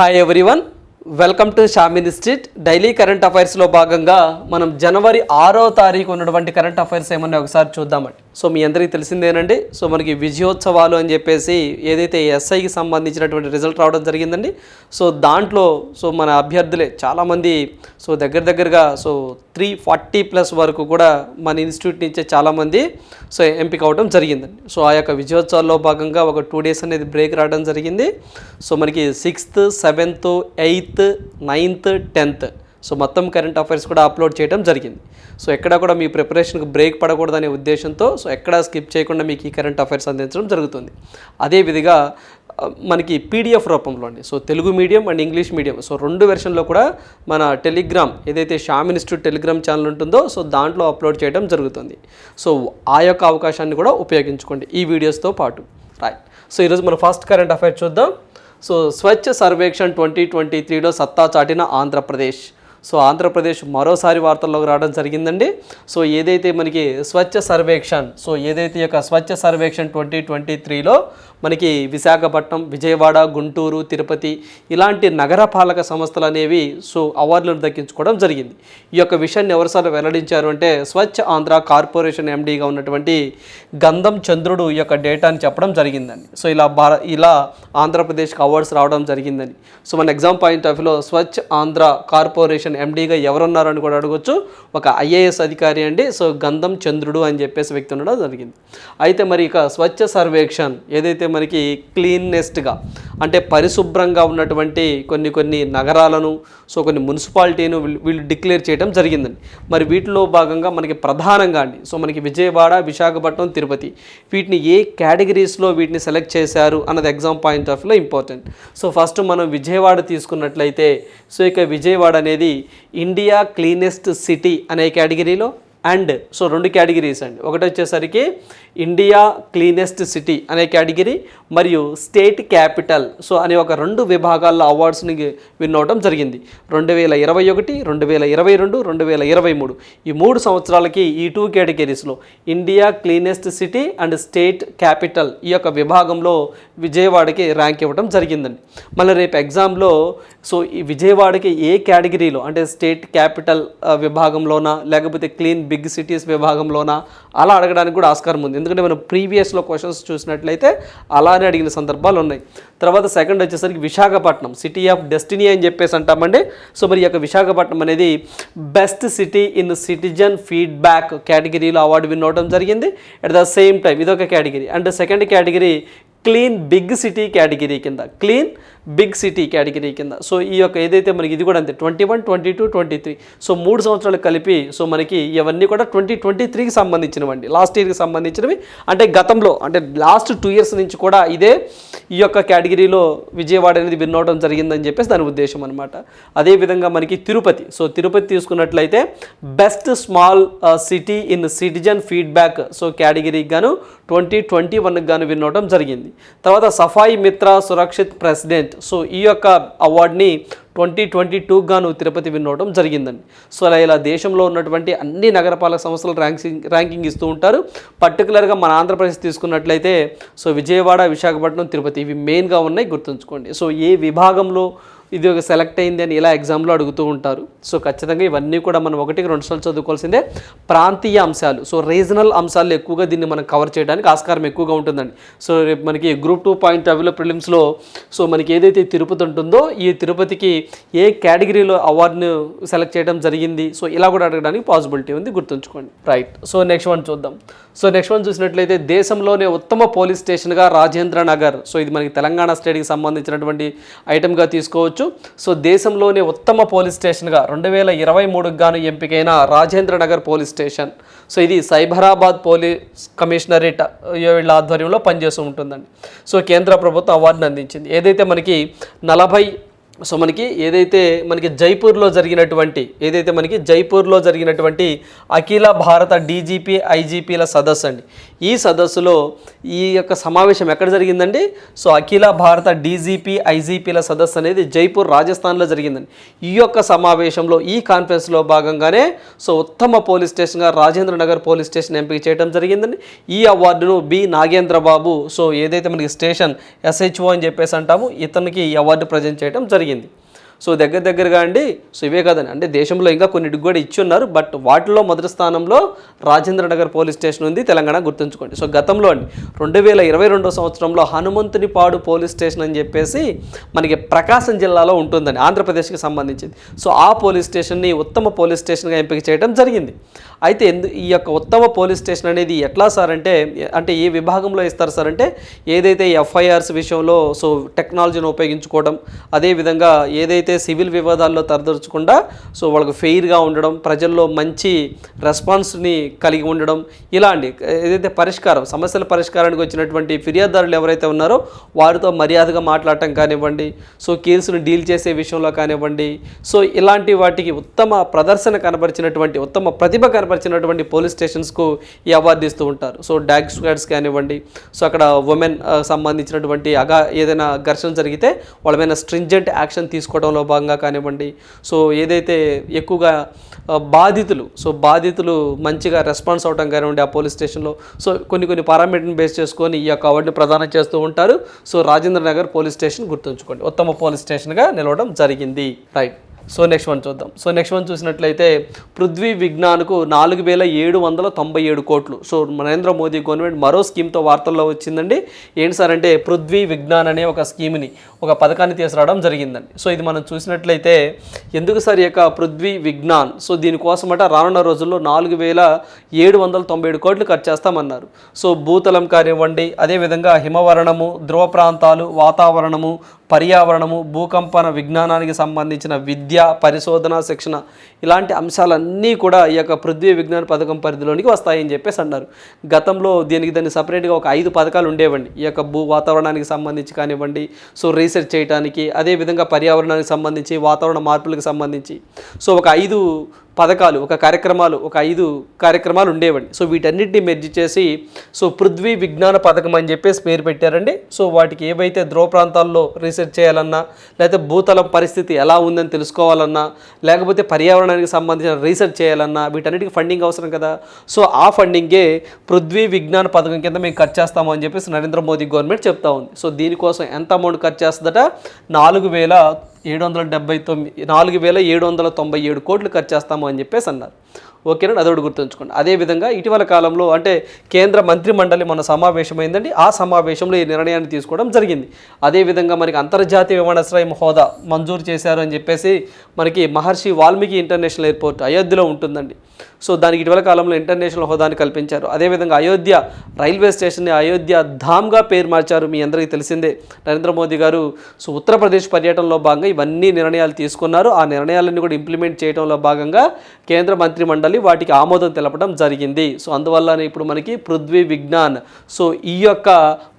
Hi everyone welcome to షామిన్ స్ట్రీట్ daily current అఫైర్స్లో భాగంగా మనం జనవరి ఆరో తారీఖు ఉన్నటువంటి కరెంట్ అఫైర్స్ ఏమన్నా ఒకసారి చూద్దామండి. సో మీ అందరికీ తెలిసిందేనండి సో మనకి విజయోత్సవాలు అని చెప్పేసి ఏదైతే ఎస్ఐకి సంబంధించినటువంటి రిజల్ట్ రావడం జరిగిందండి. సో దాంట్లో సో మన అభ్యర్థులే చాలామంది సో దగ్గర దగ్గరగా సో త్రీ ఫార్టీ ప్లస్ వరకు కూడా మన ఇన్స్టిట్యూట్ నుంచే చాలామంది సో ఎంపిక అవడం జరిగిందండి. సో ఆ యొక్క విజయోత్సవాల్లో భాగంగా ఒక టూ డేస్ అనేది బ్రేక్ రావడం జరిగింది. సో మనకి sixth seventh eighth ninth tenth so మొత్తం కరెంట్ అఫైర్స్ కూడా అప్లోడ్ చేయడం జరిగింది. సో ఎక్కడ కూడా మీ ప్రిపరేషన్కి బ్రేక్ పడకూడదనే ఉద్దేశంతో సో ఎక్కడ స్కిప్ చేయకుండా మీకు ఈ కరెంట్ అఫైర్స్ అందించడం జరుగుతుంది. అదేవిధంగా ఆ, మనకి పీడిఎఫ్ రూపంలో అండి so Telugu medium and English medium so రెండు వెర్షన్లో కూడా మన టెలిగ్రామ్ ఏదైతే షామ్ ఇన్స్టిట్యూట్ టెలిగ్రామ్ ఛానల్ ఉంటుందో సో దాంట్లో అప్లోడ్ చేయడం జరుగుతుంది. సో ఆ యొక్క అవకాశాన్ని కూడా ఉపయోగించుకోండి ఈ వీడియోస్తో పాటు. రైట్ సో ఈరోజు మన ఫస్ట్ కరెంట్ అఫైర్ చూద్దాం. So Swachh Survekshan twenty twenty త్రీలో సత్తా చాటిన ఆంధ్రప్రదేశ్. సో ఆంధ్రప్రదేశ్ మరోసారి వార్తల్లోకి రావడం జరిగిందండి. సో ఏదైతే మనకి స్వచ్ఛ సర్వేక్షణ్ సో ఏదైతే యొక్క స్వచ్ఛ సర్వేక్షణ్ ట్వంటీ ట్వంటీ త్రీలో మనకి విశాఖపట్నం విజయవాడ గుంటూరు తిరుపతి ఇలాంటి నగరపాలక సంస్థలు అనేవి సో అవార్డులను దక్కించుకోవడం జరిగింది. ఈ యొక్క విషయాన్ని ఎవరిసారి వెల్లడించారు అంటే స్వచ్ఛ ఆంధ్ర కార్పొరేషన్ ఎండీగా ఉన్నటువంటి గంధం చంద్రుడు ఈ యొక్క డేటాని చెప్పడం జరిగిందండి. సో ఇలా భార ఇలా ఆంధ్రప్రదేశ్కి అవార్డ్స్ రావడం జరిగిందని సో మన ఎగ్జామ్ పాయింట్ ఆఫ్ వ్యూలో స్వచ్ఛ ఆంధ్ర కార్పొరేషన్ ఎండీగా ఎవరున్నారని కూడా అడగొచ్చు. ఒక ఐఏఎస్ అధికారి అండి. సో గంధం చంద్రుడు అని చెప్పేసి వ్యక్తి ఉండడం జరిగింది. అయితే మరి ఇక స్వచ్ఛ సర్వేక్షణ్ ఏదైతే మనకి క్లీన్నెస్ట్గా అంటే పరిశుభ్రంగా ఉన్నటువంటి కొన్ని కొన్ని నగరాలను సో కొన్ని మున్సిపాలిటీను వీళ్ళు- వీళ్ళు డిక్లేర్ చేయడం జరిగిందండి. మరి వీటిలో భాగంగా మనకి ప్రధానంగా అండి సో మనకి విజయవాడ విశాఖపట్నం తిరుపతి వీటిని ఏ కేటగిరీస్లో వీటిని సెలెక్ట్ చేశారు అన్నది ఎగ్జామ్ పాయింట్ ఆఫ్ వ్యూలో ఇంపార్టెంట్. సో ఫస్ట్ మనం విజయవాడ తీసుకున్నట్లయితే సో ఇక విజయవాడ అనేది ఇండియా క్లీనెస్ట్ సిటీ అనే కేటగిరీలో అండ్ సో రెండు కేటగిరీస్ అండి. ఒకటి వచ్చేసరికి ఇండియా క్లీనెస్ట్ సిటీ అనే కేటగిరీ మరియు స్టేట్ క్యాపిటల్ సో అనే ఒక రెండు విభాగాల్లో అవార్డ్స్ని విన్ అవడం జరిగింది. రెండు వేల ఇరవై ఒకటి రెండు వేల ఇరవై రెండు రెండు వేల ఇరవై మూడు. ఈ మూడు సంవత్సరాలకి ఈ two కేటగిరీస్లో India cleanest city and state capital ఈ యొక్క విభాగంలో విజయవాడకి ర్యాంక్ ఇవ్వడం జరిగిందండి. మళ్ళీ రేపు ఎగ్జామ్లో సో ఈ విజయవాడకి ఏ కేటగిరీలో అంటే స్టేట్ క్యాపిటల్ విభాగంలోనా లేకపోతే క్లీన్ బిగ్ సిటీస్ విభాగంలోనా అలా అడగడానికి కూడా ఆస్కారం ఉంది. ఎందుకంటే మనం ప్రీవియస్లో క్వశ్చన్స్ చూసినట్లయితే అలానే అడిగిన సందర్భాలు ఉన్నాయి. తర్వాత సెకండ్ వచ్చేసరికి విశాఖపట్నం సిటీ ఆఫ్ డెస్టినీ అని చెప్పేసి అంటామండి. సో మరి ఈ యొక్క విశాఖపట్నం అనేది best city in citizen feedback కేటగిరీలో అవార్డు విన్ అవడం జరిగింది. అట్ ద సేమ్ టైం ఇదొక category and second category clean big city category కింద. క్లీన్ బిగ్ సిటీ కేటగిరీ కింద. సో ఈ యొక్క ఏదైతే మనకి ఇది కూడా అంతే twenty one twenty two twenty three. So మూడు సంవత్సరాలు కలిపి సో మనకి ఇవన్నీ కూడా ట్వంటీ ట్వంటీ త్రీకి సంబంధించినవండి. లాస్ట్ ఇయర్కి సంబంధించినవి. అంటే గతంలో అంటే లాస్ట్ టూ ఇయర్స్ నుంచి కూడా ఇదే ఈ యొక్క కేటగిరీలో విజయవాడ అనేది విన్ అవడం జరిగిందని చెప్పేసి దాని ఉద్దేశం అనమాట అదేవిధంగా మనకి తిరుపతి. సో తిరుపతి తీసుకున్నట్లయితే best small city in citizen feedback so కేటగిరీకి గాను ట్వంటీ ట్వంటీ వన్కి గాను విన్ అవడం జరిగింది. తర్వాత సఫాయి మిత్ర సురక్షిత్ ప్రెసిడెంట్ సో ఈ యొక్క అవార్డ్ని ట్వంటీ ట్వంటీ టూ గాను తిరుపతి వినవడం జరిగిందండి. సో అలా ఇలా దేశంలో ఉన్నటువంటి అన్ని నగరపాలక సంస్థలు ర్యాంకింగ్ ర్యాంకింగ్ ఇస్తూ ఉంటారు. పర్టికులర్గా మన ఆంధ్రప్రదేశ్ తీసుకున్నట్లయితే సో విజయవాడ విశాఖపట్నం తిరుపతి ఇవి మెయిన్గా ఉన్నాయి గుర్తుంచుకోండి. సో ఏ విభాగంలో ఇది ఒక సెలెక్ట్ అయింది అని ఇలా ఎగ్జామ్లో అడుగుతూ ఉంటారు. సో ఖచ్చితంగా ఇవన్నీ కూడా మనం ఒకటికి రెండు సార్లు చదువుకోవాల్సిందే ప్రాంతీయ అంశాలు. సో రీజనల్ అంశాలు ఎక్కువగా దీన్ని మనం కవర్ చేయడానికి ఆస్కారం ఎక్కువగా ఉంటుందండి. సో రేపు మనకి గ్రూప్ టూ పాయింట్ అవ్యూలో ప్రిలిమ్స్లో సో మనకి ఏదైతే తిరుపతి ఉంటుందో ఈ తిరుపతికి ఏ కేటగిరీలో అవార్డును సెలెక్ట్ చేయడం జరిగింది? సో ఇలా కూడా అడగడానికి పాసిబిలిటీ ఉంది. గుర్తుంచుకోండి. రైట్. సో నెక్స్ట్ వన్ చూద్దాం. సో నెక్స్ట్ వన్ చూసినట్లయితే దేశంలోనే ఉత్తమ పోలీస్ స్టేషన్గా రాజేంద్ర నగర్. సో ఇది మనకి తెలంగాణ స్టేట్కి సంబంధించినటువంటి ఐటమ్గా తీసుకోవచ్చు. సో దేశంలోనే ఉత్తమ పోలీస్ స్టేషన్గా రెండు వేల ఇరవై మూడుకు గాను ఎంపికైన Rajendra Nagar police station. So ఇది సైబరాబాద్ పోలీస్ కమిషనరేట్ వీళ్ళ ఆధ్వర్యంలో పనిచేస్తూ ఉంటుందండి. సో కేంద్ర ప్రభుత్వం అవార్డును అందించింది. ఏదైతే మనకి నలభై సో మనకి ఏదైతే మనకి జైపూర్లో జరిగినటువంటి ఏదైతే మనకి జైపూర్లో జరిగినటువంటి అఖిల భారత డీజీపీ ఐజీపీల సదస్సు అండి. ఈ సదస్సులో ఈ యొక్క సమావేశం ఎక్కడ జరిగిందండి? సో అఖిల భారత డీజీపీ ఐజీపీల సదస్సు అనేది జైపూర్ రాజస్థాన్లో జరిగిందండి. ఈ యొక్క సమావేశంలో ఈ కాన్ఫరెన్స్లో భాగంగానే సో ఉత్తమ పోలీస్ స్టేషన్గా రాజేంద్ర నగర్ పోలీస్ స్టేషన్ ఎంపిక చేయడం జరిగిందండి. ఈ అవార్డును బి నాగేంద్రబాబు సో ఏదైతే మనకి స్టేషన్ ఎస్హెచ్ఓ అని చెప్పేసి అంటాము ఇతనికి ఈ అవార్డు ప్రజెంట్ చేయడం జరిగింది. జరిగింది సో దగ్గర దగ్గరగా అండి సో ఇవే కదండి. అంటే దేశంలో ఇంకా కొన్నిటికి కూడా ఇచ్చి ఉన్నారు బట్ వాటిలో మొదటి స్థానంలో రాజేంద్ర నగర్ పోలీస్ స్టేషన్ ఉంది తెలంగాణ గుర్తుంచుకోండి. సో గతంలో అండి రెండు వేల ఇరవై రెండో సంవత్సరంలో హనుమంతునిపాడు పోలీస్ స్టేషన్ అని చెప్పేసి మనకి ప్రకాశం జిల్లాలో ఉంటుందండి ఆంధ్రప్రదేశ్కి సంబంధించింది. సో ఆ పోలీస్ స్టేషన్ని ఉత్తమ పోలీస్ స్టేషన్గా ఎంపిక చేయడం జరిగింది. అయితే ఎందు ఈ యొక్క ఉత్తమ పోలీస్ స్టేషన్ అనేది ఎట్లా సార్ అంటే అంటే ఏ విభాగంలో ఇస్తారు సార్ అంటే ఏదైతే ఎఫ్ఐఆర్స్ విషయంలో సో టెక్నాలజీని ఉపయోగించుకోవడం అదేవిధంగా ఏదైతే సివిల్ వివాదాల్లో తరదర్చకుండా సో వాళ్ళకు ఫెయిర్గా ఉండడం ప్రజల్లో మంచి రెస్పాన్స్ని కలిగి ఉండడం ఇలాంటి ఏదైతే పరిష్కారం సమస్యల పరిష్కారానికి వచ్చినటువంటి ఫిర్యాదుదారులు ఎవరైతే ఉన్నారో వారితో మర్యాదగా మాట్లాడటం కానివ్వండి సో కేసును డీల్ చేసే విషయంలో కానివ్వండి సో ఇలాంటి వాటికి ఉత్తమ ప్రదర్శన కనబరిచినటువంటి ఉత్తమ ప్రతిభ కనబరిచినటువంటి పోలీస్ స్టేషన్స్కు ఈ అవార్డు ఇస్తూ ఉంటారు. సో డాగ్ స్క్వాడ్స్ కానివ్వండి సో అక్కడ ఉమెన్ సంబంధించినటువంటి అగా ఏదైనా ఘర్షణ జరిగితే వాళ్ళ మీద స్ట్రింజెంట్ యాక్షన్ తీసుకోవడంలో భాగంగా కానివ్వండి. సో ఏదైతే ఎక్కువగా బాధితులు సో బాధితులు మంచిగా రెస్పాన్స్ అవడం కానివ్వండి ఆ పోలీస్ స్టేషన్లో. సో కొన్ని కొన్ని పారామీటర్ని బేస్ చేసుకొని ఈ యొక్క అవార్డుని ప్రదానం చేస్తూ ఉంటారు. So Rajendra Nagar police station గుర్తుంచుకోండి. ఉత్తమ పోలీస్ స్టేషన్గా నిలవడం జరిగింది. రైట్. సో నెక్స్ట్ వన్ చూద్దాం. సో నెక్స్ట్ వన్ చూసినట్లయితే పృథ్వీ విజ్ఞాన్కు నాలుగు వేల ఏడు వందల తొంభై ఏడు కోట్లు. సో నరేంద్ర మోదీ గవర్నమెంట్ మరో స్కీమ్తో వార్తల్లో వచ్చిందండి. ఏంటి సార్ అంటే పృథ్వీ విజ్ఞాన్ అనే ఒక స్కీమ్ని ఒక పథకాన్ని తీసుకురావడం జరిగిందండి. సో ఇది మనం చూసినట్లయితే ఎందుకు సార్ ఈ యొక్క పృథ్వీ విజ్ఞాన్? సో దీనికోసమట రానున్న రోజుల్లో నాలుగు వేల ఏడు వందల తొంభై ఏడు కోట్లు ఖర్చు చేస్తామన్నారు. సో భూతలం కానివ్వండి అదేవిధంగా హిమవరణము ధ్రువ ప్రాంతాలు వాతావరణము పర్యావరణము భూకంపన విజ్ఞానానికి సంబంధించిన విద్య పరిశోధన శిక్షణ ఇలాంటి అంశాలన్నీ కూడా ఈ యొక్క పృథ్వీ విజ్ఞాన పథకం పరిధిలోనికి వస్తాయని చెప్పేసి అన్నారు. గతంలో దీనికి దాన్ని సపరేట్గా ఒక ఐదు పథకాలు ఉండేవండి. ఈ యొక్క భూ వాతావరణానికి సంబంధించి కానివ్వండి సో రీసెర్చ్ చేయడానికి అదేవిధంగా పర్యావరణానికి సంబంధించి వాతావరణ మార్పులకు సంబంధించి. సో ఒక ఐదు పథకాలు ఒక కార్యక్రమాలు ఒక ఐదు కార్యక్రమాలు ఉండేవండి. సో వీటన్నిటిని మెర్జి చేసి సో పృథ్వీ విజ్ఞాన పథకం అని చెప్పేసి పేరు పెట్టారండి. సో వాటికి ఏవైతే ధ్రువ ప్రాంతాల్లో రీసెర్చ్ చేయాలన్నా లేకపోతే భూతలం పరిస్థితి ఎలా ఉందని తెలుసుకోవాలన్నా లేకపోతే పర్యావరణానికి సంబంధించిన రీసెర్చ్ చేయాలన్నా వీటన్నిటికి ఫండింగ్ అవసరం కదా. సో ఆ ఫండింగే పృథ్వీ విజ్ఞాన పథకం కింద మేము ఖర్చు చేస్తాము అని చెప్పేసి నరేంద్ర మోదీ గవర్నమెంట్ చెప్తా ఉంది. సో దీనికోసం ఎంత అమౌంట్ ఖర్చు చేస్తుందట? నాలుగు వేల ఏడు వందల డెబ్బై తొమ్మిది నాలుగు వేల ఏడు వందల తొంభై ఏడు కోట్లు ఖర్చు చేస్తాము అని చెప్పేసి అన్నారు. ఓకేనా? అదొకటి గుర్తుంచుకోండి. అదేవిధంగా ఇటీవల కాలంలో అంటే కేంద్ర మంత్రి మండలి మన సమావేశమైందండి. ఆ సమావేశంలో ఈ నిర్ణయాన్ని తీసుకోవడం జరిగింది. అదేవిధంగా మనకి అంతర్జాతీయ విమానాశ్రయం హోదా మంజూరు చేశారు అని చెప్పేసి మనకి మహర్షి వాల్మీకి ఇంటర్నేషనల్ ఎయిర్పోర్ట్ అయోధ్యలో ఉంటుందండి. సో దానికి ఇటీవల కాలంలో ఇంటర్నేషనల్ హోదాని కల్పించారు. అదేవిధంగా అయోధ్య రైల్వే స్టేషన్ని అయోధ్య ధామ్గా పేరు మార్చారు మీ అందరికీ తెలిసిందే. నరేంద్ర మోదీ గారు సో ఉత్తరప్రదేశ్ పర్యటనలో భాగంగా ఇవన్నీ నిర్ణయాలు తీసుకున్నారు. ఆ నిర్ణయాలన్నీ కూడా ఇంప్లిమెంట్ చేయడంలో భాగంగా కేంద్ర మంత్రి మండలి వాటికి ఆమోదం తెలపడం జరిగింది. సో అందువల్లనే ఇప్పుడు మనకి పృథ్వీ విజ్ఞాన్ సో ఈ యొక్క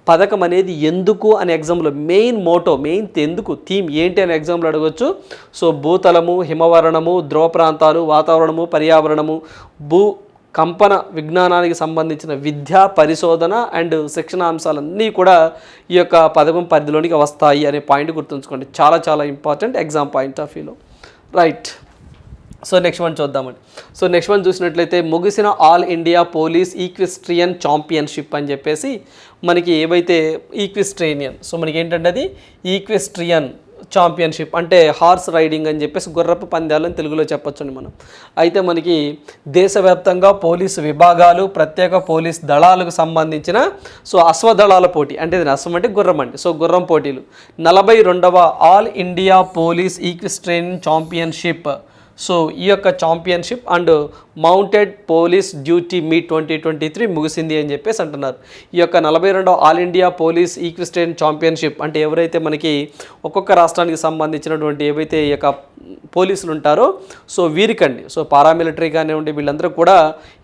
పథకం అనేది ఎందుకు అనే ఎగ్జామ్లో మెయిన్ మోటో మెయిన్ ఎందుకు థీమ్ ఏంటి అనే ఎగ్జామ్లో అడగవచ్చు సో భూతలము హిమవరణము ధ్రువ ప్రాంతాలు వాతావరణము పర్యావరణము భూ కంపన విజ్ఞానానికి సంబంధించిన విద్య పరిశోధన అండ్ శిక్షణ అంశాలన్నీ కూడా ఈ యొక్క పథకం పరిధిలోనికి వస్తాయి అనే పాయింట్ గుర్తుంచుకోండి. చాలా చాలా ఇంపార్టెంట్ ఎగ్జామ్ పాయింట్ ఆఫ్ వ్యూలో రైట్ సో నెక్స్ట్ వన్ చూద్దామండి. సో నెక్స్ట్ వన్ చూసినట్లయితే ముగిసిన all India police equestrian championship అని చెప్పేసి మనకి ఏవైతే ఈక్విస్ట్రేనియన్ సో మనకి ఏంటంటే అది ఈక్విస్ట్రియన్ ఛాంపియన్షిప్ అంటే హార్స్ రైడింగ్ అని చెప్పేసి గుర్రపు పందాలు అని తెలుగులో చెప్పొచ్చండి మనం. అయితే మనకి దేశవ్యాప్తంగా పోలీసు విభాగాలు ప్రత్యేక పోలీస్ దళాలకు సంబంధించిన సో అశ్వదళాల పోటీ అంటే ఇది అశ్వం అంటే గుర్రం అండి. సో గుర్రం పోటీలు. నలభై రెండవ all India police equestrian championship so ఈ యొక్క championship and mounted police duty meet twenty twenty three ముగిసింది అని చెప్పేసి అంటున్నారు. ఈ యొక్క నలభై రెండో all India police equestrian championship అంటే ఎవరైతే మనకి ఒక్కొక్క రాష్ట్రానికి సంబంధించినటువంటి ఏవైతే ఈ యొక్క పోలీసులు ఉంటారో సో వీరికండి. సో పారామిలిటరీ కానివ్వండి వీళ్ళందరూ కూడా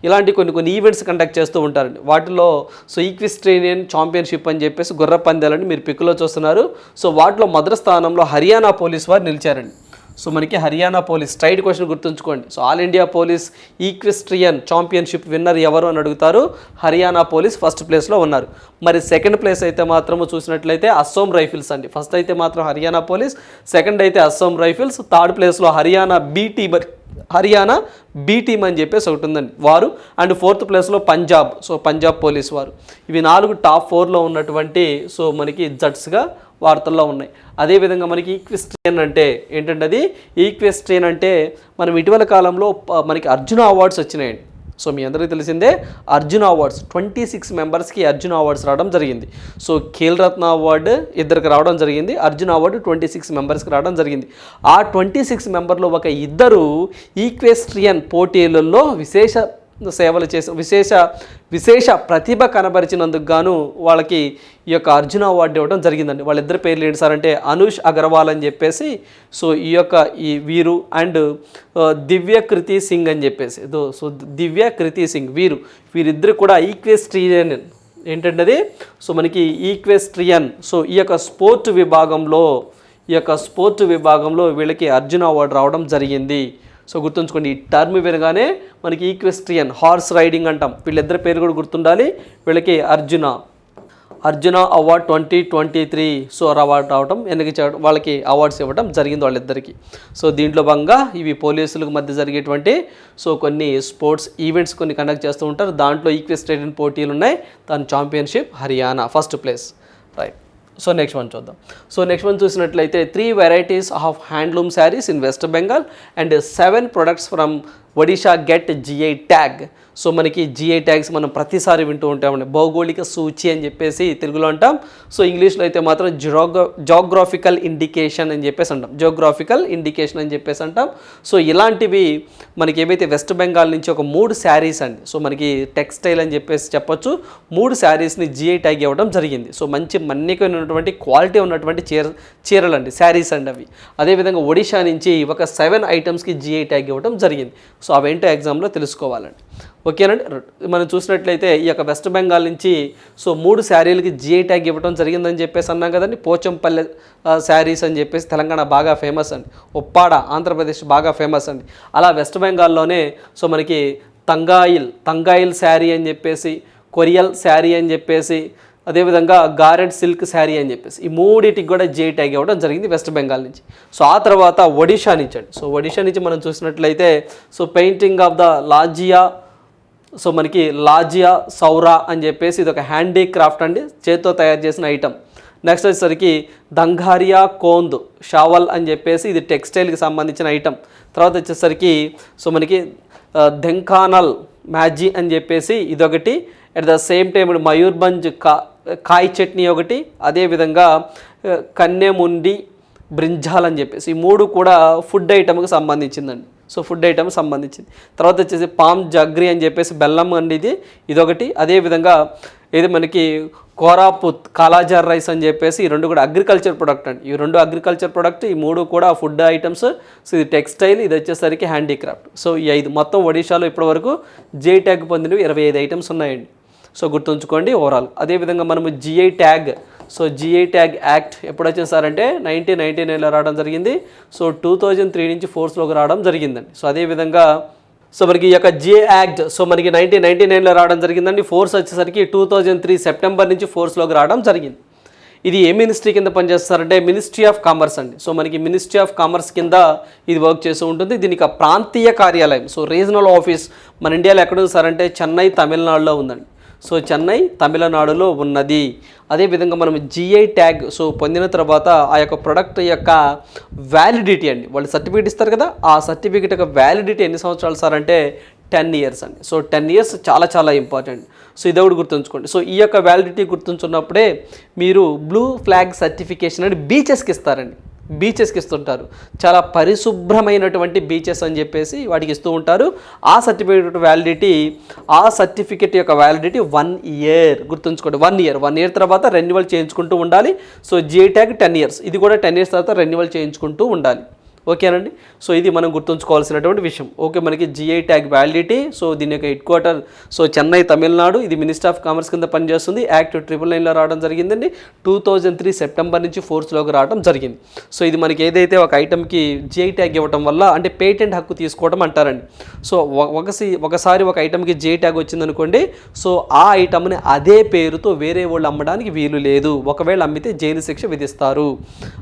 ఇలాంటి కొన్ని కొన్ని ఈవెంట్స్ కండక్ట్ చేస్తూ ఉంటారండి. వాటిలో సో ఈక్విస్ట్రేనియన్ ఛాంపియన్షిప్ అని చెప్పేసి గుర్ర పందాలని మీరు పిక్కులో చూస్తున్నారు. సో వాటిలో మొదటి స్థానంలో హర్యానా పోలీస్ వారు నిలిచారండి. సో మనకి హర్యానా పోలీస్ స్ట్రైట్ క్వశ్చన్ గుర్తుంచుకోండి. So all India police equestrian championship winner ఎవరు అని అడుగుతారు? హర్యానా పోలీస్ ఫస్ట్ ప్లేస్లో ఉన్నారు. మరి సెకండ్ ప్లేస్ అయితే మాత్రము చూసినట్లయితే అస్సోం రైఫిల్స్ అండి. ఫస్ట్ అయితే మాత్రం హర్యానా పోలీస్ సెకండ్ అయితే అస్సోం రైఫిల్స్ థర్డ్ ప్లేస్లో Haryana BT Haryana B team అని చెప్పేసి ఒకటి ఉందండి వారు. అండ్ ఫోర్త్ ప్లేస్లో పంజాబ్ సో పంజాబ్ పోలీస్ వారు. ఇవి నాలుగు టాప్ ఫోర్లో ఉన్నటువంటి సో మనకి జట్స్గా వార్తల్లో ఉన్నాయి. అదేవిధంగా మనకి ఈక్వెస్ట్రియన్ అంటే ఏంటంటే అది ఈక్వెస్ట్రియన్ అంటే మనం ఇటీవల కాలంలో మనకి అర్జున అవార్డ్స్ వచ్చినాయండి. సో మీ అందరికీ తెలిసిందే అర్జున అవార్డ్స్ ట్వంటీ సిక్స్ మెంబర్స్కి అర్జున అవార్డ్స్ రావడం జరిగింది. సో ఖేల్ రత్న అవార్డు ఇద్దరికి రావడం జరిగింది అర్జున అవార్డు ట్వంటీ సిక్స్ మెంబర్స్కి రావడం జరిగింది. ఆ ట్వంటీ సిక్స్ మెంబర్లో ఒక ఇద్దరు ఈక్వెస్ట్రియన్ పోటీలలో విశేష సేవలు చేసిన విశేష విశేష ప్రతిభ కనబరిచినందుకు గాను వాళ్ళకి ఈ యొక్క అర్జున అవార్డు ఇవ్వడం జరిగిందండి. వాళ్ళిద్దరి పేర్లు ఏంటి సార్ అంటే అనుష్ అగర్వాల్ అని చెప్పేసి సో ఈ యొక్క ఈ వీరు అండ్ దివ్యకృతి సింగ్ అని చెప్పేసి. సో దివ్యకృతి సింగ్ వీరు వీరిద్దరు కూడా ఈక్వెస్ట్రియన్. ఏంటంటే అది? సో మనకి ఈక్వెస్ట్రియన్. సో ఈ యొక్క స్పోర్ట్ విభాగంలో ఈ యొక్క స్పోర్ట్ విభాగంలో వీళ్ళకి అర్జున అవార్డు రావడం జరిగింది. సో గుర్తుంచుకోండి ఈ టర్మ్ వినగానే మనకి ఈక్వెస్ట్రియన్ హార్స్ రైడింగ్ అంటాం. వీళ్ళిద్దరి పేరు కూడా గుర్తుండాలి. వీళ్ళకి Arjuna Arjuna award twenty twenty three so award రావడం ఎన్నిక చేయడం వాళ్ళకి అవార్డ్స్ ఇవ్వడం జరిగింది వాళ్ళిద్దరికీ. సో దీంట్లో భాగంగా ఇవి పోలీసులకు మధ్య జరిగేటువంటి సో కొన్ని స్పోర్ట్స్ ఈవెంట్స్ కొన్ని కండక్ట్ చేస్తూ ఉంటారు. దాంట్లో ఈక్వెస్ట్రేటియన్ పోటీలు ఉన్నాయి దాని championship Haryana first place. Right. So next one చూద్దాం. సో నెక్స్ట్ వన్ చూసినట్లయితే three varieties of handloom saris in West Bengal and seven products from Odisha get GI tag. So మనకి జిఐ ట్యాగ్స్ మనం ప్రతిసారి వింటూ ఉంటామండి. భౌగోళిక సూచి అని చెప్పేసి తెలుగులో అంటాం. సో ఇంగ్లీష్లో అయితే మాత్రం జియోగ్ర జోగ్రాఫికల్ ఇండికేషన్ అని చెప్పేసి అంటాం. జోగ్రాఫికల్ ఇండికేషన్ అని చెప్పేసి అంటాం. సో ఇలాంటివి మనకి ఏవైతే వెస్ట్ బెంగాల్ నుంచి ఒక మూడు శారీస్ అండి. సో మనకి టెక్స్టైల్ అని చెప్పేసి చెప్పొచ్చు. మూడు శారీస్ని జిఐ ట్యాగ్ ఇవ్వడం జరిగింది. సో మంచి మన్నికైనటువంటి క్వాలిటీ ఉన్నటువంటి చీర చీరలు అండి శారీస్ అండి అవి. అదేవిధంగా ఒడిషా నుంచి ఒక సెవెన్ ఐటమ్స్కి జిఐ ట్యాగ్ ఇవ్వడం జరిగింది. సో అవేంటో ఎగ్జామ్లో తెలుసుకోవాలండి. ఓకేనండి? మనం చూసినట్లయితే ఈ యొక్క వెస్ట్ బెంగాల్ నుంచి సో మూడు శారీలకి జిఐ ట్యాగ్ ఇవ్వడం జరిగిందని చెప్పేసి అన్నాం కదండి. పోచంపల్లె శారీస్ అని చెప్పేసి తెలంగాణ బాగా ఫేమస్ అండి. ఉప్పాడ ఆంధ్రప్రదేశ్ బాగా ఫేమస్ అండి. అలా వెస్ట్ బెంగాల్లోనే సో మనకి తంగాయిల్ తంగాయిల్ శారీ అని చెప్పేసి కొరియల్ శారీ అని చెప్పేసి అదేవిధంగా గారెడ్ సిల్క్ శారీ అని చెప్పేసి ఈ మూడింటికి కూడా జే ట్యాగ్ ఇవ్వడం జరిగింది వెస్ట్ బెంగాల్ నుంచి. సో ఆ తర్వాత ఒడిషా నుంచి అండి. సో ఒడిషా నుంచి మనం చూసినట్లయితే so painting of the Lanjia so మనకి లాజియా సౌరా అని చెప్పేసి ఇది ఒక హ్యాండీక్రాఫ్ట్ అండి. చేతితో తయారు చేసిన ఐటమ్ నెక్స్ట్ వచ్చేసరికి దంఘారియా కోంద్ షావల్ అని చెప్పేసి ఇది టెక్స్టైల్కి సంబంధించిన ఐటమ్ తర్వాత వచ్చేసరికి సో మనకి దెంకానల్ మ్యాజీ అని చెప్పేసి ఇదొకటి. At the same time Mayurbhanj కా కాయ్ చట్నీ ఒకటి అదేవిధంగా కన్నెముండి బ్రింజాల్ అని చెప్పేసి ఈ మూడు కూడా ఫుడ్ ఐటమ్కి సంబంధించిందండి. సో ఫుడ్ ఐటమ్ సంబంధించింది. తర్వాత వచ్చేసి పామ్ జగ్రీ అని చెప్పేసి బెల్లం అండి ఇది. ఇదొకటి. అదేవిధంగా ఇది మనకి కోరాపుత్ కాలాజార్ రైస్ అని చెప్పేసి ఈ రెండు కూడా అగ్రికల్చర్ ప్రొడక్ట్ అండి. ఈ రెండు అగ్రికల్చర్ ప్రొడక్ట్ ఈ మూడు కూడా ఫుడ్ ఐటమ్స్ సో ఇది టెక్స్టైల్ ఇది వచ్చేసరికి హ్యాండీక్రాఫ్ట్ సో ఈ ఐదు. మొత్తం ఒడిశాలో ఇప్పటివరకు జే ట్యాగ్ పొందినవి ఇరవై ఐదు ఐటమ్స్ ఉన్నాయండి. సో గుర్తుంచుకోండి ఓవరాల్ అదేవిధంగా మనము GI tag so GI tag act ఎప్పుడు వచ్చింది సార్ అంటే నైన్టీన్ నైన్టీ నైన్లో రావడం జరిగింది. సో టూ థౌజండ్ త్రీ నుంచి ఫోర్స్లోకి రావడం జరిగిందండి. సో అదేవిధంగా సో మనకి ఈ యొక్క జిఏ యాక్ట్ సో మనకి నైన్టీన్ నైన్టీ నైన్లో రావడం జరిగిందండి. ఫోర్స్ వచ్చేసరికి టూ థౌజండ్ త్రీ సెప్టెంబర్ నుంచి ఫోర్స్లోకి రావడం జరిగింది. ఇది ఏ మినిస్ట్రీ కింద పనిచేస్తారంటే మినిస్ట్రీ ఆఫ్ కామర్స్ అండి. సో మనకి మినిస్ట్రీ ఆఫ్ కామర్స్ కింద ఇది వర్క్ చేస్తూ ఉంటుంది. దీనికి ప్రాంతీయ కార్యాలయం సో రీజనల్ ఆఫీస్ మన ఇండియాలో ఎక్కడ ఉంది సార్ అంటే చెన్నై తమిళనాడులో ఉందండి. సో చెన్నై తమిళనాడులో ఉన్నది. అదేవిధంగా మనం జిఐ ట్యాగ్ సో పొందిన తర్వాత ఆ యొక్క ప్రొడక్ట్ యొక్క వ్యాలిడిటీ అండి. వాళ్ళు సర్టిఫికేట్ ఇస్తారు కదా ఆ సర్టిఫికేట్ యొక్క వ్యాలిడిటీ ఎన్ని సంవత్సరాలు సార్ అంటే టెన్ ఇయర్స్ అండి. సో టెన్ ఇయర్స్ చాలా చాలా ఇంపార్టెంట్ సో ఇది ఒకటి గుర్తుంచుకోండి. సో ఈ యొక్క వ్యాలిడిటీ గుర్తుంచున్నప్పుడే మీరు బ్లూ ఫ్లాగ్ సర్టిఫికేషన్ అని బీచెస్కి ఇస్తారండి. బీచెస్కి ఇస్తుంటారు. చాలా పరిశుభ్రమైనటువంటి బీచెస్ అని చెప్పేసి వాటికి ఇస్తూ ఉంటారు. ఆ సర్టిఫికేట్ వ్యాలిడిటీ ఆ సర్టిఫికేట్ యొక్క వ్యాలిడిటీ వన్ ఇయర్ గుర్తుంచుకోండి. వన్ ఇయర్ వన్ ఇయర్ తర్వాత రెన్యువల్ చేయించుకుంటూ ఉండాలి. So GI tag ten years ఇది కూడా టెన్ ఇయర్స్ తర్వాత రెన్యువల్ చేయించుకుంటూ ఉండాలి. ఓకేనండి? సో ఇది మనం గుర్తుంచుకోవాల్సినటువంటి విషయం. ఓకే మనకి జిఐ ట్యాగ్ వ్యాలిడిటీ సో దీని యొక్క head quarter so Chennai Tamil Nadu ఇది మినిస్టర్ ఆఫ్ కామర్స్ కింద పనిచేస్తుంది. యాక్ట్ ట్రిపుల్ నైన్లో రావడం జరిగిందండి. టూ థౌజండ్ త్రీ సెప్టెంబర్ నుంచి ఫోర్స్లోకి రావడం జరిగింది. సో ఇది మనకి ఏదైతే ఒక ఐటమ్కి జిఐ ట్యాగ్ ఇవ్వడం వల్ల అంటే పేటెంట్ హక్కు తీసుకోవడం అంటారండి. సో ఒకసి ఒకసారి ఒక ఐటమ్కి జిఐ ట్యాగ్ వచ్చిందనుకోండి సో ఆ ఐటమ్ని అదే పేరుతో వేరే వాళ్ళు అమ్మడానికి వీలు లేదు. ఒకవేళ అమ్మితే జైలు శిక్ష విధిస్తారు.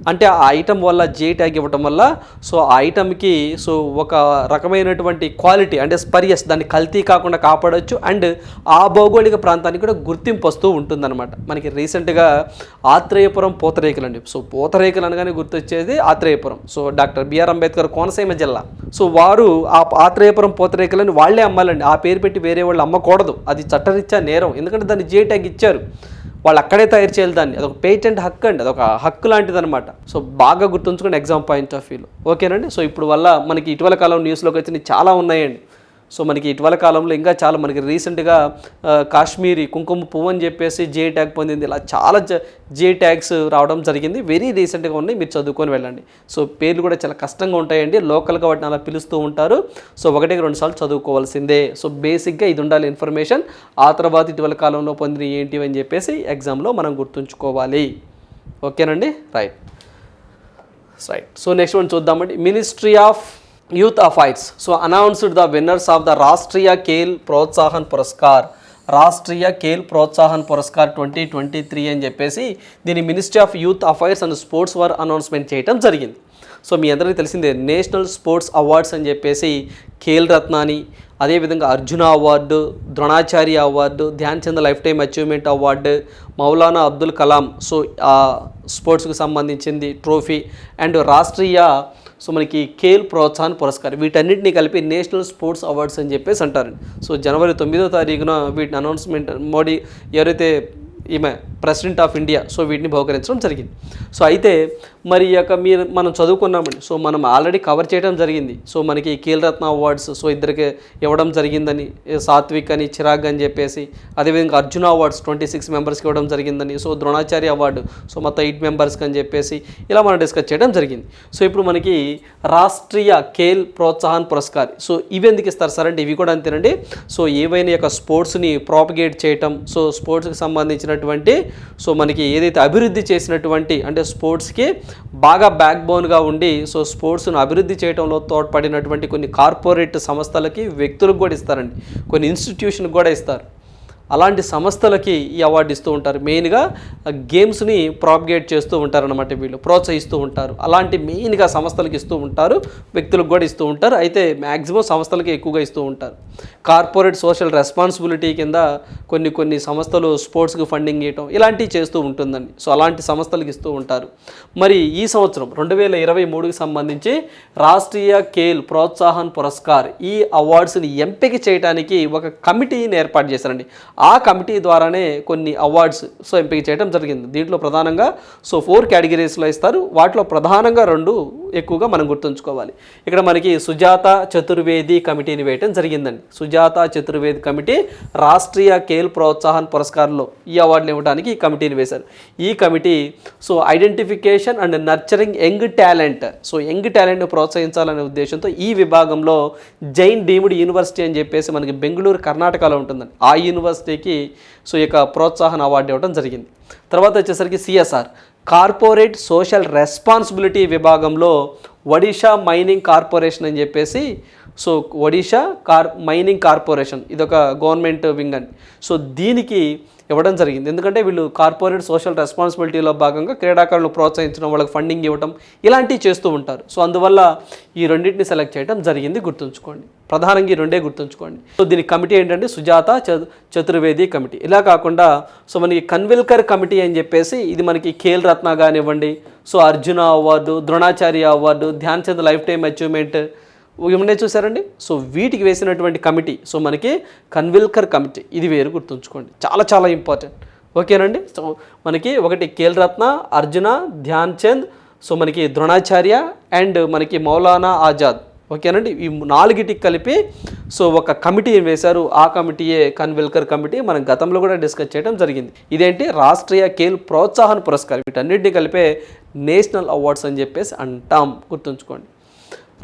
అంటే ఆ ఐటమ్ వల్ల జిఐ ట్యాగ్ ఇవ్వడం వల్ల సో ఆ ఐటమ్కి సో ఒక రకమైనటువంటి క్వాలిటీ అంటే స్పరియస్ దాన్ని కల్తీ కాకుండా కాపాడవచ్చు అండ్ ఆ భౌగోళిక ప్రాంతానికి కూడా గుర్తింపు వస్తూ ఉంటుందన్నమాట. మనకి రీసెంట్గా ఆత్రేయపురం పూతరేకులు అండి సో పూతరేకులు అనగానే గుర్తొచ్చేది Atreyapuram. So doctor BR Ambedkar Konaseema జిల్లా. సో వారు ఆ ఆత్రేయపురం పూతరేకులని వాళ్ళే అమ్మాలండి. ఆ పేరు పెట్టి వేరే వాళ్ళు అమ్మకూడదు. అది చట్టరీత్యా నేరం. ఎందుకంటే దాన్ని జే ట్యాగ్ ఇచ్చారు. వాళ్ళు అక్కడే తయారు చేయాలి దాన్ని. అదొక పేటెంట్ హక్కు అండి. అదొక హక్కు లాంటిది అనమాట సో బాగా గుర్తుంచుకోండి ఎగ్జామ్ పాయింట్ ఆఫ్ వ్యూలో. ఓకేనండి? సో ఇప్పుడు వల్ల మనకి ఇటీవల కాలం న్యూస్లోకి వచ్చినవి చాలా ఉన్నాయండి. సో మనకి ఇటీవల కాలంలో ఇంకా చాలా మనకి రీసెంట్గా కాశ్మీరీ కుంకుమ పువ్వు అని చెప్పేసి జే ట్యాగ్ పొందింది. ఇలా చాలా జ- జే ట్యాగ్స్ రావడం జరిగింది. వెరీ రీసెంట్గా ఉన్నాయి. మీరు చదువుకొని వెళ్ళండి. సో పేర్లు కూడా చాలా కష్టంగా ఉంటాయండి. లోకల్గా వాటిని అలా పిలుస్తూ ఉంటారు. సో ఒకటికి రెండు సార్లు చదువుకోవాల్సిందే. సో బేసిక్గా ఇది ఉండాలి ఇన్ఫర్మేషన్. ఆ తర్వాత ఇటీవల కాలంలో పొందిన ఏంటి అని చెప్పేసి ఎగ్జామ్లో మనం గుర్తుంచుకోవాలి. ఓకేనండి? Right. Right. So next one చూద్దామండి. Ministry of youth affairs so announced the winners of the Rashtriya Khel Protsahan Puraskar Rashtriya Khel Protsahan Puraskar twenty twenty three అని చెప్పేసి దీని ministry of youth affairs and sports war announcement చేయడం జరిగింది. So మీ అందరికీ తెలిసిందే national sports awards అని చెప్పేసి ఖేల్ రత్నాని అదేవిధంగా Arjuna award Dronacharya award Dhyan Chand lifetime achievement award Maulana Abdul Kalam so ఆ స్పోర్ట్స్కి సంబంధించింది ట్రోఫీ అండ్ రాష్ట్రీయ సో మనకి ఖేల్ ప్రోత్సాహన్ పురస్కారం. వీటన్నిటిని కలిపి నేషనల్ స్పోర్ట్స్ అవార్డ్స్ అని చెప్పేసి అంటారు సో జనవరి తొమ్మిదో తారీఖున వీటిని అనౌన్స్మెంట్ మోడీ ఎవరైతే ఈమె ప్రెసిడెంట్ ఆఫ్ ఇండియా. సో వీటిని బహుకరించడం జరిగింది. సో అయితే మరి ఈ యొక్క మీరు మనం చదువుకున్నామండి. సో మనం ఆల్రెడీ కవర్ చేయడం జరిగింది. సో మనకి కీలరత్న అవార్డ్స్ సో ఇద్దరికి ఇవ్వడం జరిగిందని సాత్విక్ అని చిరాగ్ అని చెప్పేసి అదేవిధంగా అర్జున అవార్డ్స్ ట్వంటీ సిక్స్ మెంబర్స్కి ఇవ్వడం జరిగిందని సో ద్రోణాచార్య అవార్డు సో మొత్తం ఎయిట్ మెంబర్స్కి అని చెప్పేసి ఇలా మనం డిస్కస్ చేయడం జరిగింది. సో ఇప్పుడు మనకి రాష్ట్రీయ ఖేల్ ప్రోత్సాహన్ పురస్కార్. సో ఇవి ఎందుకు ఇస్తారు? సార్ అంటే ఇవి కూడా అంతేనండి. సో ఏవైనా యొక్క స్పోర్ట్స్ని ప్రాపగేట్ చేయటం సో స్పోర్ట్స్కి చేసినటువంటి సో మనకి ఏదైతే అభివృద్ధి చేసినటువంటి అంటే స్పోర్ట్స్కి బాగా బ్యాక్ బోన్గా ఉండి సో స్పోర్ట్స్ను అభివృద్ధి చేయడంలో తోడ్పడినటువంటి కొన్ని కార్పొరేట్ సంస్థలకి వ్యక్తులకు కూడా ఇస్తారండి. కొన్ని ఇన్స్టిట్యూషన్కి కూడా ఇస్తారు. అలాంటి సంస్థలకి ఈ అవార్డు ఇస్తూ ఉంటారు. మెయిన్గా గేమ్స్ని ప్రాపగేట్ చేస్తూ ఉంటారనమాట వీళ్ళు ప్రోత్సహిస్తూ ఉంటారు. అలాంటి మెయిన్గా సంస్థలకు ఇస్తూ ఉంటారు వ్యక్తులకు కూడా ఇస్తూ ఉంటారు. అయితే మ్యాక్సిమం సంస్థలకి ఎక్కువగా ఇస్తూ ఉంటారు. కార్పొరేట్ సోషల్ రెస్పాన్సిబిలిటీ కింద కొన్ని కొన్ని సంస్థలు స్పోర్ట్స్కి ఫండింగ్ ఇవ్వటం ఇలాంటివి చేస్తూ ఉంటుందండి. సో అలాంటి సంస్థలకు ఇస్తూ ఉంటారు. మరి ఈ సంవత్సరం రెండు వేల ఇరవై మూడుకి సంబంధించి రాష్ట్రీయ ఖేల్ ప్రోత్సాహన్ పురస్కార్ ఈ అవార్డ్స్ని ఎంపిక చేయడానికి ఒక కమిటీని ఏర్పాటు చేశారండి. ఆ కమిటీ ద్వారానే కొన్ని అవార్డ్స్ సో ఎంపిక చేయడం జరిగింది. దీంట్లో ప్రధానంగా సో ఫోర్ కేటగిరీస్లో ఇస్తారు. వాటిలో ప్రధానంగా రెండు ఎక్కువగా మనం గుర్తుంచుకోవాలి. ఇక్కడ మనకి సుజాత చతుర్వేది కమిటీని వేయటం జరిగిందండి. సుజాత చతుర్వేది కమిటీ రాష్ట్రీయ కేల్ ప్రోత్సాహన్ పురస్కారంలో ఈ అవార్డుని ఇవ్వడానికి ఈ కమిటీని వేశారు. ఈ committee so identification and nurturing young talent so young టాలెంట్ను ప్రోత్సహించాలనే ఉద్దేశంతో ఈ విభాగంలో జైన్ డీమ్డ్ యూనివర్సిటీ అని చెప్పేసి మనకి బెంగళూరు కర్ణాటకలో ఉంటుందండి. ఆ యూనివర్సిటీకి సో ఈ యొక్క ప్రోత్సాహన అవార్డు ఇవ్వడం జరిగింది. తర్వాత వచ్చేసరికి సిఎస్ఆర్. కార్పొరేట్ సోషల్ రెస్పాన్సిబిలిటీ విభాగంలో ఒడిషా మైనింగ్ కార్పొరేషన్ అని చెప్పేసి so Odisha car mining corporation ఇదొక గవర్నమెంట్ వింగ్ అండి. సో దీనికి ఇవ్వడం జరిగింది. ఎందుకంటే వీళ్ళు కార్పొరేట్ సోషల్ రెస్పాన్సిబిలిటీలో భాగంగా క్రీడాకారులను ప్రోత్సహించడం వాళ్ళకి ఫండింగ్ ఇవ్వడం ఇలాంటివి చేస్తూ ఉంటారు. సో అందువల్ల ఈ రెండింటిని సెలెక్ట్ చేయడం జరిగింది గుర్తుంచుకోండి. ప్రధానంగా ఈ రెండే గుర్తుంచుకోండి. సో దీని కమిటీ ఏంటంటే సుజాత చతుర్వేది కమిటీ. ఇలా కాకుండా సో మనకి కన్విల్కర్ కమిటీ అని చెప్పేసి ఇది మనకి ఖేల్ రత్న కానివ్వండి so Arjuna award Dronacharya award Dhyan Chand lifetime achievement ఇవన్నీ చూసారండి సో వీటికి వేసినటువంటి కమిటీ సో మనకి కన్విల్కర్ కమిటీ ఇది వేరు గుర్తుంచుకోండి. చాలా చాలా ఇంపార్టెంట్. ఓకేనండి? సో మనకి ఒకటి కేల్ రత్న అర్జున ధ్యాన్ చంద్ సో మనకి ద్రోణాచార్య అండ్ మనకి మౌలానా ఆజాద్. ఓకేనండి? ఈ నాలుగిటికి కలిపి సో ఒక కమిటీ వేశారు. ఆ కమిటీయే కన్విల్కర్ కమిటీ. మనం గతంలో కూడా డిస్కస్ చేయడం జరిగింది. ఇదేంటి? రాష్ట్రీయ కేల్ ప్రోత్సాహన పురస్కారం. వీటన్నిటిని కలిపే నేషనల్ అవార్డ్స్ అని చెప్పేసి అంటాం. గుర్తుంచుకోండి.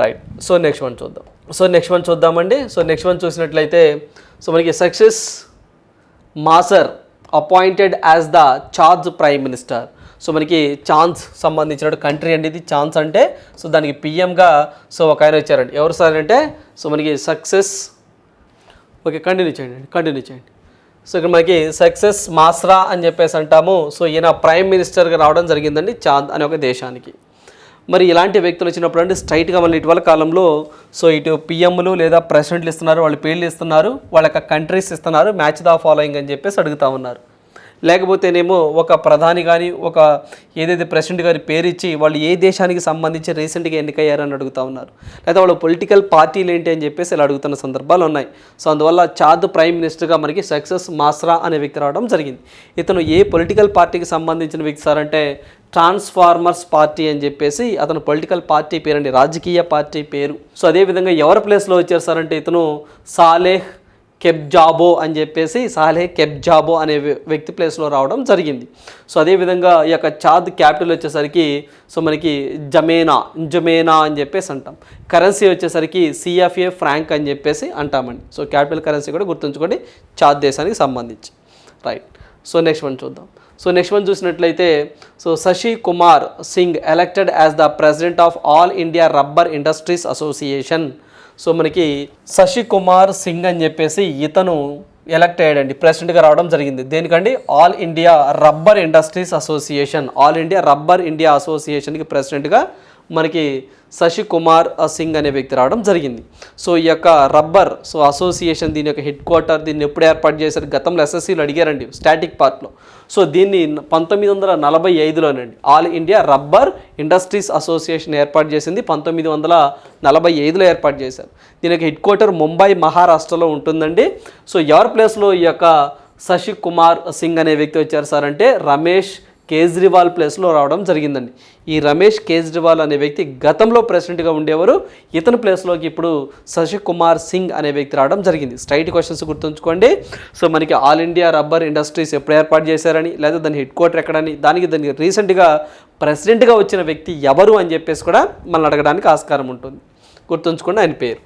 రైట్ సో నెక్స్ట్ వన్ చూద్దాం. సో నెక్స్ట్ వన్ చూద్దామండి. సో నెక్స్ట్ వన్ చూసినట్లయితే సో మనకి Succès Masra appointed as the charge prime minister. So మనకి ఛాన్స్ సంబంధించిన కంట్రీ అండి ఇది ఛాన్స్ అంటే సో దానికి పిఎంగా సో ఒక ఆయన వచ్చారండి. ఎవరు సార్ అంటే సో మనకి సక్సెస్ ఓకే కంటిన్యూ చేయండి కంటిన్యూ చేయండి. సో ఇక్కడ మనకి సక్సెస్ మాస్రా అని చెప్పేసి అంటాము. సో ఈయన ప్రైమ్ మినిస్టర్గా రావడం జరిగిందండి చాంద్ అనే ఒక దేశానికి. మరి ఇలాంటి వ్యక్తులు వచ్చినప్పుడు అంటే స్ట్రైట్గా మళ్ళీ ఇటీవల కాలంలో సో ఇటు పిఎంలు లేదా ప్రెసిడెంట్లు ఇస్తున్నారు వాళ్ళ పేర్లు ఇస్తున్నారు వాళ్ళ యొక్క కంట్రీస్ ఇస్తున్నారు మ్యాచ్ ద ఫాలోయింగ్ అని చెప్పేసి అడుగుతా ఉన్నారు. లేకపోతేనేమో ఒక ప్రధాని కానీ ఒక ఏదైతే ప్రెసిడెంట్ గారి పేరు ఇచ్చి వాళ్ళు ఏ దేశానికి సంబంధించి రీసెంట్గా ఎన్నికయ్యారని అడుగుతా ఉన్నారు. లేదా వాళ్ళ పొలిటికల్ పార్టీలు ఏంటి అని చెప్పేసి ఇలా అడుగుతున్న సందర్భాలు ఉన్నాయి. సో అందువల్ల చాద్ ప్రైమ్ మినిస్టర్గా మనకి సక్సెస్ మాస్రా అనే వ్యక్తి రావడం జరిగింది. ఇతను ఏ పొలిటికల్ పార్టీకి సంబంధించిన వ్యక్తి సార్ అంటే ట్రాన్స్ఫార్మర్స్ పార్టీ అని చెప్పేసి అతను పొలిటికల్ పార్టీ పేరండి రాజకీయ పార్టీ పేరు. సో అదేవిధంగా ఎవరి ప్లేస్లో వచ్చారు సార్ అంటే ఇతను సాలేహ్ కెబ్జాబో అని చెప్పేసి సాలే కెబ్జాబో అనే వ్య- వ్యక్తి ప్లేస్లో రావడం జరిగింది. సో అదేవిధంగా ఈ యొక్క చాద్ క్యాపిటల్ వచ్చేసరికి సో మనకి జమేనా జమేనా అని చెప్పేసి అంటాం. కరెన్సీ వచ్చేసరికి సిఎఫ్ఏ ఫ్రాంక్ అని చెప్పేసి అంటామండి. సో క్యాపిటల్ కరెన్సీ కూడా గుర్తుంచుకోండి చాద్ దేశానికి సంబంధించి. రైట్ సో నెక్స్ట్ వన్ చూద్దాం. సో నెక్స్ట్ వన్ చూసినట్లయితే so Shashi Kumar Singh elected as the president of all India rubber industries association so మనకి శశి కుమార్ సింగ్ అని చెప్పేసి ఇతను ఎలక్ట్ అయ్యాడండి. ప్రెసిడెంట్గా రావడం జరిగింది. దేనికండి? All India rubber industries association all India rubber India అసోసియేషన్కి ప్రెసిడెంట్గా మనకి శశి కుమార్ సింగ్ అనే వ్యక్తి రావడం జరిగింది. సో ఈ యొక్క రబ్బర్ సో అసోసియేషన్ దీని యొక్క హెడ్ క్వార్టర్ దీన్ని ఎప్పుడు ఏర్పాటు చేశారు? గతంలో ఎస్ఎస్సీలు అడిగారండి స్టాటిక్ పార్ట్లో సో దీన్ని పంతొమ్మిది వందల నలభై ఐదులోనండి all India rubber industries association ఏర్పాటు చేసింది పంతొమ్మిది వందల నలభై ఐదులో ఏర్పాటు చేశారు. దీని యొక్క హెడ్ క్వార్టర్ ముంబై మహారాష్ట్రలో ఉంటుందండి. సో ఎవరి ప్లేస్లో ఈ యొక్క శశి కుమార్ సింగ్ అనే వ్యక్తి వచ్చారు సార్ అంటే రమేష్ కేజ్రీవాల్ ప్లేస్లో రావడం జరిగిందండి. ఈ రమేష్ కేజ్రీవాల్ అనే వ్యక్తి గతంలో ప్రెసిడెంట్గా ఉండేవారు ఇతని ప్లేస్లోకి ఇప్పుడు శశి కుమార్ సింగ్ అనే వ్యక్తి రావడం జరిగింది. స్ట్రైట్ క్వశ్చన్స్ గుర్తుంచుకోండి. సో మనకి ఆల్ ఇండియా రబ్బర్ ఇండస్ట్రీస్ ఎప్పుడు ఏర్పాటు చేశారని లేదా దాని హెడ్ క్వార్టర్ ఎక్కడని దానికి దానికి రీసెంట్గా ప్రెసిడెంట్గా వచ్చిన వ్యక్తి ఎవరు అని చెప్పేసి కూడా మనల్ని అడగడానికి ఆస్కారం ఉంటుంది. గుర్తుంచుకోండి ఆయన పేరు.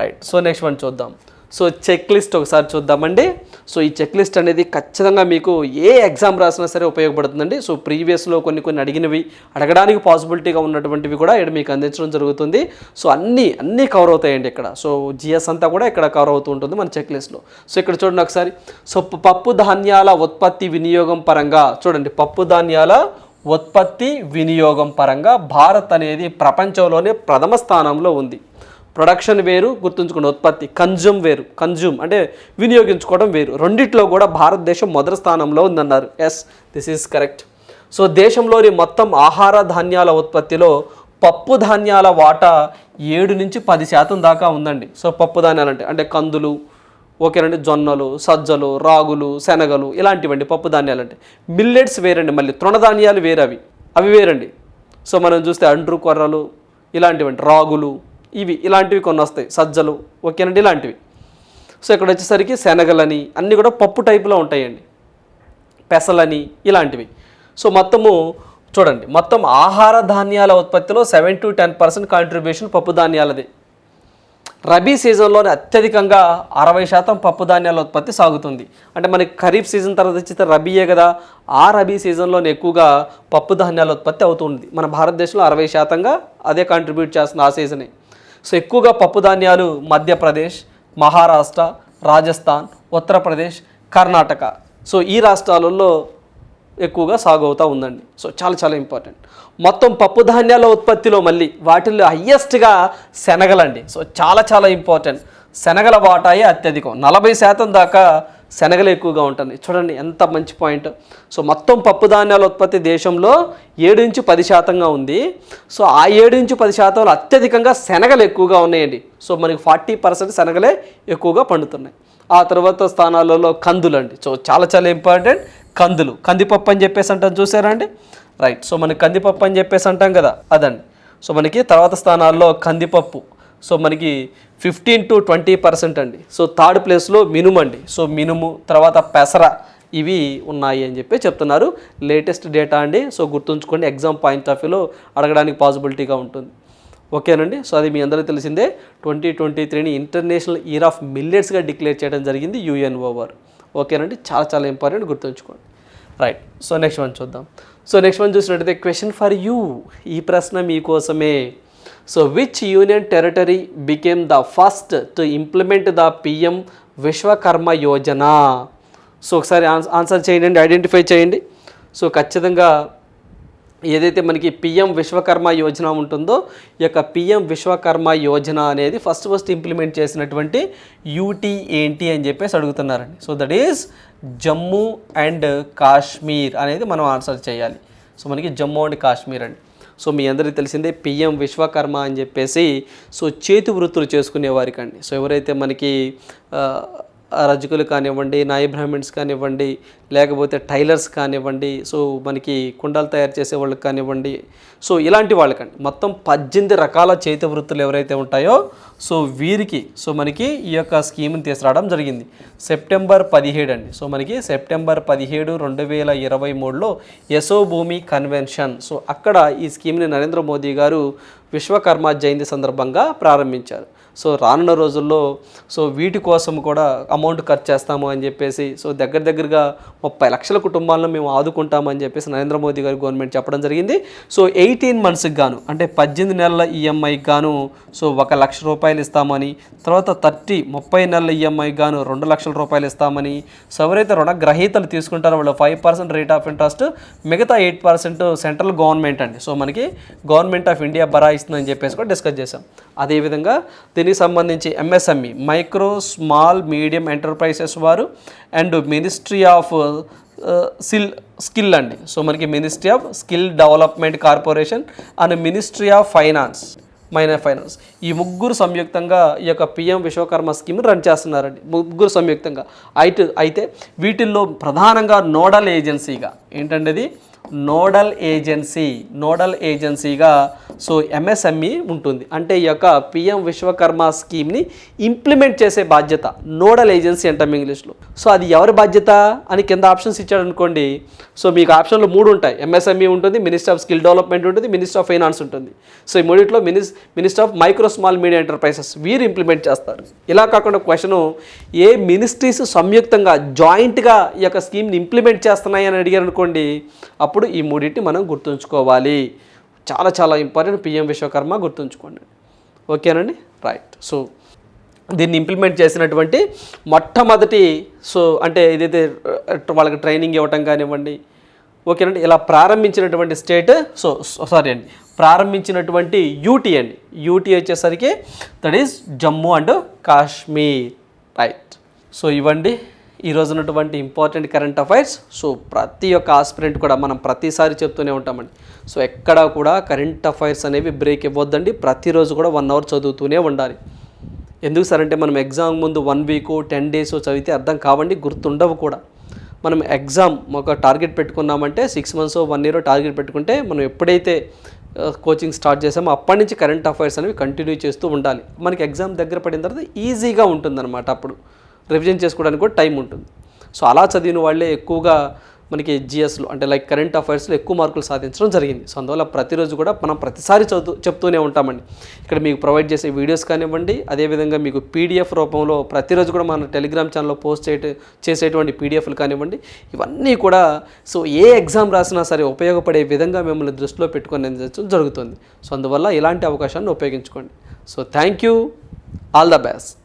రైట్. సో నెక్స్ట్ వన్ చూద్దాం. సో చెక్ లిస్ట్ ఒకసారి చూద్దామండి. సో ఈ చెక్ లిస్ట్ అనేది ఖచ్చితంగా మీకు ఏ ఎగ్జామ్ రాసినా సరే ఉపయోగపడుతుందండి. సో ప్రీవియస్లో కొన్ని కొన్ని అడిగినవి అడగడానికి పాసిబిలిటీగా ఉన్నటువంటివి కూడా ఇక్కడ మీకు అందించడం జరుగుతుంది. సో అన్నీ అన్నీ కవర్ అవుతాయండి ఇక్కడ. సో జిఎస్ అంతా కూడా ఇక్కడ కవర్ అవుతూ ఉంటుంది మన చెక్ లిస్ట్లో సో ఇక్కడ చూడండి ఒకసారి. సో పప్పు ధాన్యాల ఉత్పత్తి వినియోగం పరంగా చూడండి. పప్పు ధాన్యాల ఉత్పత్తి వినియోగం పరంగా భారత్ అనేది ప్రపంచంలోనే ప్రథమ స్థానంలో ఉంది. ప్రొడక్షన్ వేరు గుర్తుంచుకోండి ఉత్పత్తి. కన్జ్యూమ్ వేరు. కన్జ్యూమ్ అంటే వినియోగించుకోవడం వేరు. రెండిట్లో కూడా భారతదేశం మొదటి స్థానంలో ఉందన్నారు. Yes this is correct so దేశంలోని మొత్తం ఆహార ధాన్యాల ఉత్పత్తిలో పప్పు ధాన్యాల వాటా ఏడు నుంచి పది శాతం దాకా ఉందండి. సో పప్పు ధాన్యాలు అంటే అంటే కందులు ఓకేనండి జొన్నలు సజ్జలు రాగులు శనగలు ఇలాంటివండి పప్పు ధాన్యాలు అంటే. మిల్లెట్స్ వేరండి మళ్ళీ. తృణధాన్యాలు వేరు అవి. అవి వేరండి. సో మనం చూస్తే అండ్రు కొర్రలు ఇలాంటివండి. రాగులు ఇవి ఇలాంటివి కొన్ని వస్తాయి సజ్జలు ఓకేనండి ఇలాంటివి. సో ఇక్కడ వచ్చేసరికి శనగలని అన్నీ కూడా పప్పు టైపులో ఉంటాయండి. పెసలని ఇలాంటివి. సో మొత్తము చూడండి మొత్తం ఆహార ధాన్యాల ఉత్పత్తిలో seven to ten percent contribution పప్పు ధాన్యాలది. రబీ సీజన్లోనే అత్యధికంగా అరవై శాతం పప్పు ధాన్యాల ఉత్పత్తి సాగుతుంది. అంటే మనకి ఖరీఫ్ సీజన్ తర్వాత వచ్చితే రబీయే కదా ఆ రబీ సీజన్లోనే ఎక్కువగా పప్పు ధాన్యాల ఉత్పత్తి అవుతుంది మన భారతదేశంలో అరవై శాతంగా అదే కాంట్రిబ్యూట్ చేస్తుంది ఆ సీజనే. సో ఎక్కువగా పప్పు ధాన్యాలు మధ్యప్రదేశ్ మహారాష్ట్ర రాజస్థాన్ ఉత్తరప్రదేశ్ కర్ణాటక. సో ఈ రాష్ట్రాలలో ఎక్కువగా సాగు అవుతూ ఉందండి. సో చాలా చాలా ఇంపార్టెంట్. మొత్తం పప్పు ధాన్యాల ఉత్పత్తిలో మళ్ళీ వాటిల్లో హయ్యెస్ట్గా శనగలండి. సో చాలా చాలా ఇంపార్టెంట్. శనగల వాటాయే అత్యధికం. నలభై శాతం దాకా శనగలు ఎక్కువగా ఉంటుంది చూడండి ఎంత మంచి పాయింట్. సో మొత్తం పప్పు ధాన్యాల ఉత్పత్తి దేశంలో ఏడు నుంచి పది శాతంగా ఉంది. సో ఆ ఏడు నుంచి పది శాతంలో అత్యధికంగా శనగలు ఎక్కువగా ఉన్నాయండి. సో మనకి ఫార్టీ పర్సెంట్ శనగలే ఎక్కువగా పండుతున్నాయి. ఆ తర్వాత స్థానాలలో కందులు అండి. సో చాలా చాలా ఇంపార్టెంట్ కందులు. కందిపప్పు అని చెప్పేసి అంటాం చూసారా అండి? రైట్. సో మనకి కందిపప్పు అని చెప్పేసి అంటాం కదా అదండి. సో మనకి తర్వాత స్థానాల్లో కందిపప్పు. సో మనకి ఫిఫ్టీన్ టు ట్వంటీ పర్సెంట్ అండి. సో థర్డ్ ప్లేస్లో మినుము అండి. సో మినుము తర్వాత పెసర ఇవి ఉన్నాయి అని చెప్పి చెప్తున్నారు. లేటెస్ట్ డేటా అండి. సో గుర్తుంచుకోండి ఎగ్జామ్ పాయింట్ ఆఫ్ వ్యూలో అడగడానికి పాసిబిలిటీగా ఉంటుంది. ఓకేనండి? సో అది మీ అందరికీ తెలిసిందే. ట్వంటీ ట్వంటీ త్రీని ఇంటర్నేషనల్ ఇయర్ ఆఫ్ మిల్లెట్స్గా డిక్లేర్ చేయడం జరిగింది యూఎన్ఓవర్ ఓకేనండి? చాలా చాలా ఇంపార్టెంట్ గుర్తుంచుకోండి. రైట్ సో నెక్స్ట్ వన్ చూద్దాం. సో నెక్స్ట్ వన్ చూసినట్టయితే క్వశ్చన్ ఫర్ యూ ఈ ప్రశ్న మీకోసమే so which union territory became the first to implement the PM Vishwakarma Yojana so ఒకసారి ఆన్సర్ చేయండి ఐడెంటిఫై చేయండి. సో ఖచ్చితంగా ఏదైతే మనకి పిఎం విశ్వకర్మ యోజన ఉంటుందో ఈ యొక్క పిఎం విశ్వకర్మ యోజన అనేది ఫస్ట్ ఫస్ట్ ఇంప్లిమెంట్ చేసినటువంటి యూటీ ఏంటి అని చెప్పేసి అడుగుతున్నారండి. So that is Jammu and Kashmir అనేది మనం ఆన్సర్ చేయాలి. సో మనకి జమ్మూ అండ్ కాశ్మీర్ అండి. సో మీ అందరికీ తెలిసిందే పిఎం విశ్వకర్మ అని చెప్పేసి సో చేతి వృత్తులు చేసుకునే వారికండి సో ఎవరైతే మనకి రజకులు కానివ్వండి నాయ బ్రాహ్మిన్స్ కానివ్వండి లేకపోతే టైలర్స్ కానివ్వండి సో మనకి కుండలు తయారు చేసే వాళ్ళకి కానివ్వండి. సో ఇలాంటి వాళ్ళకండి. మొత్తం పద్దెనిమిది రకాల చేతి వృత్తులు ఎవరైతే ఉంటాయో సో వీరికి సో మనకి ఈ యొక్క స్కీమ్ని తీసుకురావడం జరిగింది. సెప్టెంబర్ పదిహేడు అండి. సో మనకి సెప్టెంబర్ పదిహేడు రెండు వేల ఇరవై మూడులో యశో భూమి కన్వెన్షన్. సో అక్కడ ఈ స్కీమ్ని నరేంద్ర మోదీ గారు విశ్వకర్మ జయంతి సందర్భంగా ప్రారంభించారు. సో రానున్న రోజుల్లో సో వీటి కోసం కూడా అమౌంట్ ఖర్చు చేస్తాము అని చెప్పేసి సో దగ్గర దగ్గరగా ముప్పై లక్షల కుటుంబాలను మేము ఆదుకుంటామని చెప్పేసి నరేంద్ర మోదీ గారు గవర్నమెంట్ చెప్పడం జరిగింది. సో ఎయిటీన్ మంత్స్కి గాను అంటే పద్దెనిమిది నెలల ఈఎంఐకి గాను సో ఒక లక్ష రూపాయలు ఇస్తామని తర్వాత థర్టీ ముప్పై నెలల ఈఎంఐకి గాను రెండు లక్షల రూపాయలు ఇస్తామని సో ఎవరైతే రుణగ్రహీతలు తీసుకుంటారో వాళ్ళు five percent rate of interest మిగతా ఎయిట్ పర్సెంట్ సెంట్రల్ గవర్నమెంట్ అండి. సో మనకి గవర్నమెంట్ ఆఫ్ ఇండియా బరాయిస్తుందని చెప్పేసి కూడా డిస్కస్ చేశాం. అదేవిధంగా దీనికి సంబంధించి MSME micro small medium enterprises వారు అండ్ మినిస్ట్రీ ఆఫ్ సిల్ స్కిల్ అండి. సో మనకి ministry of skill development corporation and ministry of finance minor finance ఈ ముగ్గురు సంయుక్తంగా ఈ యొక్క పిఎం విశ్వకర్మ స్కీమ్ రన్ చేస్తున్నారండి. ముగ్గురు సంయుక్తంగా. అయితే అయితే వీటిల్లో ప్రధానంగా నోడల్ ఏజెన్సీగా ఏంటంటే నోడల్ ఏజెన్సీ నోడల్ ఏజెన్సీగా సో ఎంఎస్ఎంఈ ఉంటుంది. అంటే ఈ యొక్క పిఎం విశ్వకర్మ స్కీమ్ని ఇంప్లిమెంట్ చేసే బాధ్యత నోడల్ ఏజెన్సీ అంటాం ఇంగ్లీష్లో. సో అది ఎవరి బాధ్యత అని కింద ఆప్షన్స్ ఇచ్చాడు అనుకోండి సో మీకు ఆప్షన్లు మూడు ఉంటాయి. ఎంఎస్ఎంఈ ఉంటుంది మినిస్టర్ ఆఫ్ స్కిల్ డెవలప్మెంట్ ఉంటుంది మినిస్టర్ ఆఫ్ ఫైనాన్స్ ఉంటుంది. సో ఈ మూడిట్లో మినిస్ minister of micro small media enterprises వీరు ఇంప్లిమెంట్ చేస్తారు. ఇలా కాకుండా క్వశ్చను ఏ మినిస్ట్రీస్ సంయుక్తంగా జాయింట్గా ఈ యొక్క స్కీమ్ని ఇంప్లిమెంట్ చేస్తున్నాయి అని అడిగారు అనుకోండి అప్పుడు ఈ మూడింటిని మనం గుర్తుంచుకోవాలి. చాలా చాలా ఇంపార్టెంట్ పిఎం విశ్వకర్మ గుర్తుంచుకోండి. ఓకేనండి? రైట్. సో దీన్ని ఇంప్లిమెంట్ చేసినటువంటి మొట్టమొదటి సో అంటే ఏదైతే వాళ్ళకి ట్రైనింగ్ ఇవ్వటం కానివ్వండి ఓకేనండి? ఇలా ప్రారంభించినటువంటి స్టేట్ సో సారీ అండి ప్రారంభించినటువంటి యూటీ అండి. యూటీ వచ్చేసరికి that is Jammu and Kashmir. Right. So ఇవ్వండి. ఈ ఉన్నటువంటి ఇంపార్టెంట్ కరెంట్ అఫైర్స్ సో ప్రతి ఒక్క ఆస్పిరెంట్ కూడా మనం ప్రతిసారి చెప్తూనే ఉంటామండి. సో ఎక్కడా కూడా కరెంట్ అఫైర్స్ అనేవి బ్రేక్ ఇవ్వద్దండి. ప్రతిరోజు కూడా వన్ అవర్ చదువుతూనే ఉండాలి. ఎందుకు సార్ అంటే మనం ఎగ్జామ్ ముందు వన్ వీక్ టెన్ డేస్ చదివితే అర్థం కావండి గుర్తుండవు కూడా. మనం ఎగ్జామ్ ఒక టార్గెట్ పెట్టుకున్నామంటే six months one year target పెట్టుకుంటే మనం ఎప్పుడైతే కోచింగ్ స్టార్ట్ చేసామో అప్పటి నుంచి కరెంట్ అఫైర్స్ అనేవి కంటిన్యూ చేస్తూ ఉండాలి. మనకి ఎగ్జామ్ దగ్గర పడిన తర్వాత ఈజీగా ఉంటుందన్నమాట అప్పుడు. రివిజన్ చేసుకోవడానికి కూడా టైం ఉంటుంది. సో అలా చదివిన వాళ్ళే ఎక్కువగా మనకి జిఎస్లో అంటే లైక్ కరెంట్ అఫైర్స్లో ఎక్కువ మార్కులు సాధించడం జరిగింది. సో అందువల్ల ప్రతిరోజు కూడా మనం ప్రతిసారి చదువు చెప్తూనే ఉంటామండి. ఇక్కడ మీకు ప్రొవైడ్ చేసే వీడియోస్ కానివ్వండి అదేవిధంగా మీకు పీడిఎఫ్ రూపంలో ప్రతిరోజు కూడా మన టెలిగ్రామ్ ఛానల్లో పోస్ట్ చేయ చేసేటువంటి పీడిఎఫ్లు కానివ్వండి ఇవన్నీ కూడా సో ఏ ఎగ్జామ్ రాసినా సరే ఉపయోగపడే విధంగా మిమ్మల్ని దృష్టిలో పెట్టుకొని జరుగుతుంది. సో అందువల్ల ఇలాంటి అవకాశాన్ని ఉపయోగించుకోండి. So thank you all the best